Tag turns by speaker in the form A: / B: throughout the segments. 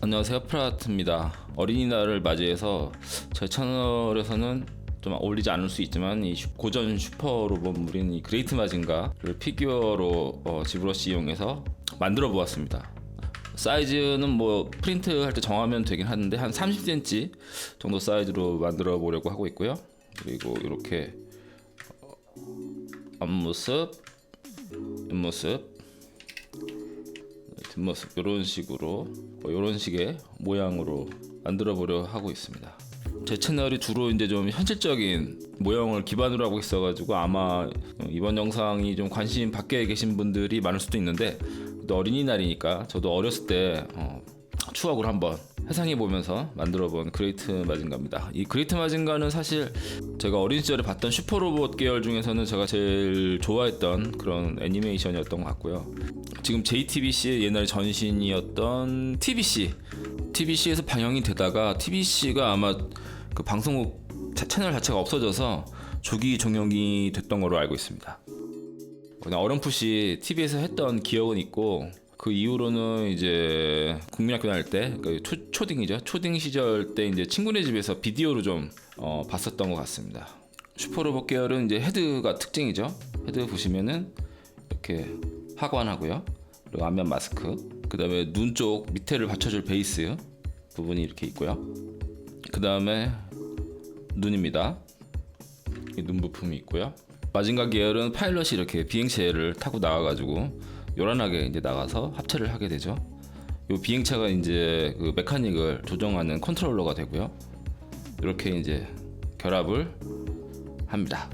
A: 안녕하세요. 프라트입니다. 어린이날을 맞이해서 제 채널에서는 좀 어울리지 않을 수 있지만 이 슈- 고전 슈퍼 로봇물인 이 그레이트 마징가를 피규어로 어, 지브러시 이용해서 만들어 보았습니다. 사이즈는 뭐 프린트 할 때 정하면 되긴 하는데 한 30cm 정도 사이즈로 만들어 보려고 하고 있고요. 그리고 이렇게 어, 앞모습 뒷모습 뒷모습 이런 식으로 뭐 이런 식의 모양으로 만들어 보려 하고 있습니다. 제 채널이 주로 이제 좀 현실적인 모형을 기반으로 하고 있어가지고 아마 이번 영상이 좀 관심 밖에 계신 분들이 많을 수도 있는데 또 어린이날이니까 저도 어렸을 때 어, 추억을 한번 회상해 보면서 만들어본 그레이트 마징가입니다. 이 그레이트 마징가는 사실 제가 어린 시절에 봤던 슈퍼로봇 계열 중에서는 제가 제일 좋아했던 그런 애니메이션이었던 것 같고요. 지금 JTBC의 옛날 전신이었던 TBC, TBC에서 방영이 되다가 TBC가 아마 그 방송국 차- 채널 자체가 없어져서 조기 종영이 됐던 걸로 알고 있습니다. 그냥 어렴풋이 TV에서 했던 기억은 있고 그 이후로는 이제 국민학교 다닐 때그 초, 초딩이죠 초딩 시절 때 이제 친구네 집에서 비디오로 좀 어, 봤었던 것 같습니다. 슈퍼로봇 계열은 이제 헤드가 특징이죠. 헤드 보시면은 이렇게 하관하고요. 그리고 안면 마스크. 그 다음에 눈 쪽 밑에를 받쳐줄 베이스 부분이 이렇게 있고요. 그 다음에 눈입니다. 이눈 부품이 있고요. 마징가 계열은 파일럿이 이렇게 비행체를 타고 나와가지고 요란하게 이제 나가서 합체를 하게 되죠. 이 비행체가 이제 그 메카닉을 조정하는 컨트롤러가 되고요. 이렇게 이제 결합을 합니다.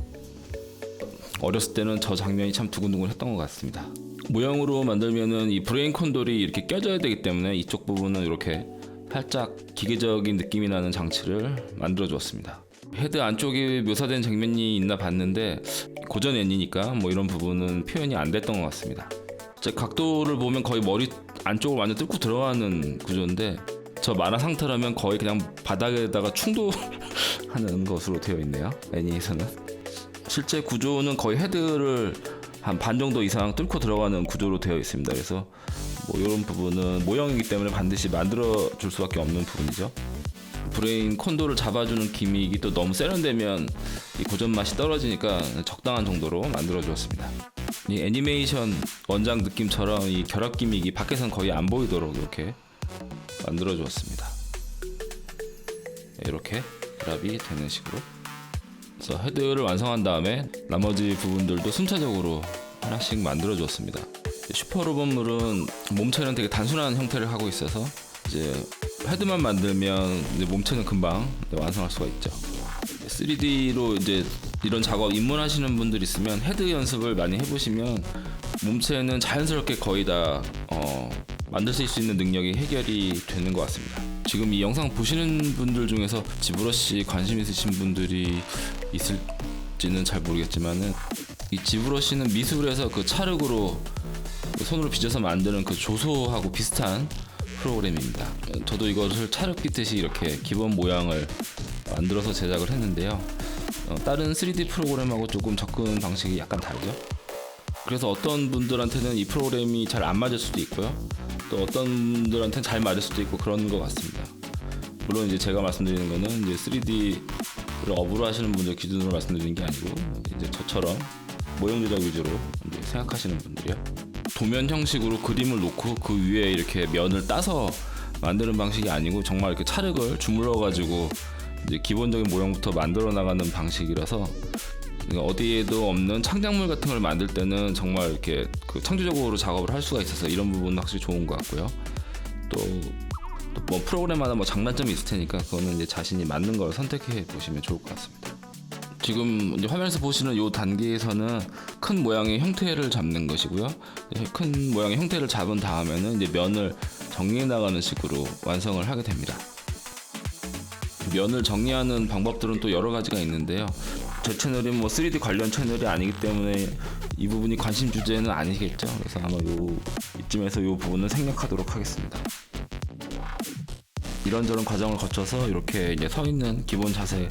A: 어렸을 때는 저 장면이 참 두근두근했던 것 같습니다. 모형으로 만들면은 이 브레인 콘돌이 이렇게 껴져야 되기 때문에 이쪽 부분은 이렇게 살짝 기계적인 느낌이 나는 장치를 만들어 주었습니다. 헤드 안쪽에 묘사된 장면이 있나 봤는데 고전 애니니까 뭐 이런 부분은 표현이 안 됐던 것 같습니다. 제 각도를 보면 거의 머리 안쪽을 완전 뚫고 들어가는 구조인데 저 만화 상태라면 거의 그냥 바닥에다가 충돌하는 것으로 되어 있네요. 애니에서는. 실제 구조는 거의 헤드를 한 반 정도 이상 뚫고 들어가는 구조로 되어 있습니다. 그래서 뭐 이런 부분은 모형이기 때문에 반드시 만들어 줄 수밖에 없는 부분이죠. 브레인 콘도를 잡아주는 기믹이 또 너무 세련되면 이 고전 맛이 떨어지니까 적당한 정도로 만들어 주었습니다. 이 애니메이션 원작 느낌처럼 이 결합 기믹이 밖에선 거의 안 보이도록 이렇게 만들어 주었습니다. 이렇게 결합이 되는 식으로 그래서 헤드를 완성한 다음에 나머지 부분들도 순차적으로 하나씩 만들어 주었습니다. 슈퍼 로봇물은 몸체는 되게 단순한 형태를 하고 있어서 이제 헤드만 만들면 몸체는 금방 완성할 수가 있죠. 3D로 이제 이런 작업 입문하시는 분들 있으면 헤드 연습을 많이 해보시면 몸체는 자연스럽게 거의 다 어, 만들 수 있는 능력이 해결이 되는 것 같습니다. 지금 이 영상 보시는 분들 중에서 지브러시 관심 있으신 분들이 있을지는 잘 모르겠지만은 이 지브러시는 미술에서 그 찰흙으로 그 손으로 빚어서 만드는 그 조소하고 비슷한 프로그램입니다. 저도 이것을 찰흙 빚듯이 이렇게 기본 모양을 만들어서 제작을 했는데요. 어, 다른 3D 프로그램하고 조금 접근 방식이 약간 다르죠. 그래서 어떤 분들한테는 이 프로그램이 잘 안 맞을 수도 있고요. 또 어떤 분들한테는 잘 맞을 수도 있고 그런 것 같습니다. 물론 이제 제가 말씀드리는 거는 이제 3D를 업으로 하시는 분들 기준으로 말씀드리는 게 아니고 이제 저처럼 모형 제작 위주로 생각하시는 분들이요. 도면 형식으로 그림을 놓고 그 위에 이렇게 면을 따서 만드는 방식이 아니고 정말 이렇게 찰흙을 주물러 가지고 이제 기본적인 모형부터 만들어 나가는 방식이라서 어디에도 없는 창작물 같은 걸 만들 때는 정말 이렇게 그 창조적으로 작업을 할 수가 있어서 이런 부분은 확실히 좋은 것 같고요. 또 뭐 프로그램마다 뭐 장단점이 있을 테니까 그거는 이제 자신이 맞는 걸 선택해 보시면 좋을 것 같습니다. 지금 화면에서 보시는 이 단계에서는 큰 모양의 형태를 잡는 것이고요. 큰 모양의 형태를 잡은 다음에는 이제 면을 정리해 나가는 식으로 완성을 하게 됩니다. 면을 정리하는 방법들은 또 여러 가지가 있는데요. 제 채널이 뭐 3D 관련 채널이 아니기 때문에 이 부분이 관심 주제는 아니겠죠. 그래서 아마 요 이쯤에서 요 부분은 생략하도록 하겠습니다. 이런저런 과정을 거쳐서 이렇게 이제 서 있는 기본 자세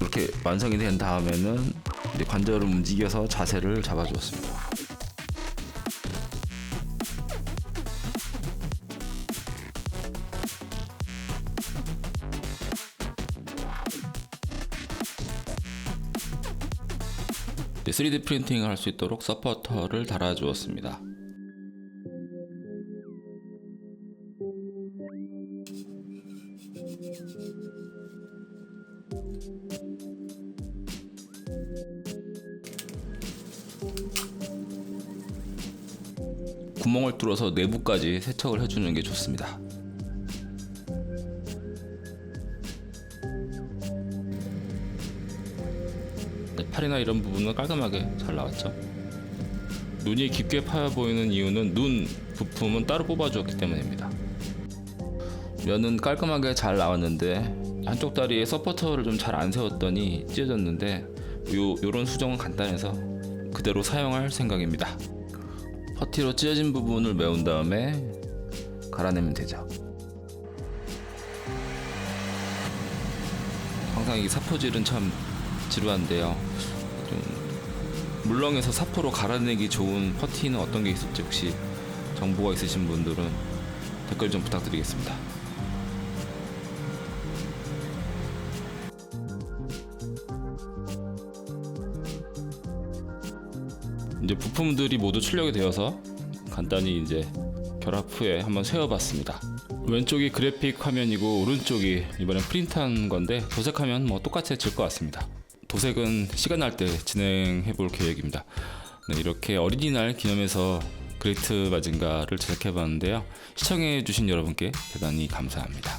A: 이렇게 완성이 된 다음에는 관절을 움직여서 자세를 잡아주었습니다. 3D 프린팅을 할 수 있도록 서포터를 달아주었습니다. 구멍을 뚫어서 내부까지 세척을 해주는 게 좋습니다. 팔이나 이런 부분은 깔끔하게 잘 나왔죠. 눈이 깊게 파여 보이는 이유는 눈 부품은 따로 뽑아주었기 때문입니다. 면은 깔끔하게 잘 나왔는데 한쪽 다리에 서포터를 좀 잘 안 세웠더니 찢어졌는데 요 요런 수정은 간단해서 그대로 사용할 생각입니다. 퍼티로 찢어진 부분을 메운 다음에 갈아내면 되죠. 항상 이 사포질은 참 지루한데요. 좀 물렁해서 사포로 갈아내기 좋은 퍼티는 어떤 게 있을지 혹시 정보가 있으신 분들은 댓글 좀 부탁드리겠습니다. 이제 부품들이 모두 출력이 되어서 간단히 이제 결합 후에 한번 세워봤습니다. 왼쪽이 그래픽 화면이고 오른쪽이 이번에 프린트한 건데 도색하면 뭐 똑같이 질것 같습니다. 도색은 시간 날 때 진행해 볼 계획입니다. 네, 이렇게 어린이날 기념해서 그레이트 마징가를 제작해 봤는데요. 시청해 주신 여러분께 대단히 감사합니다.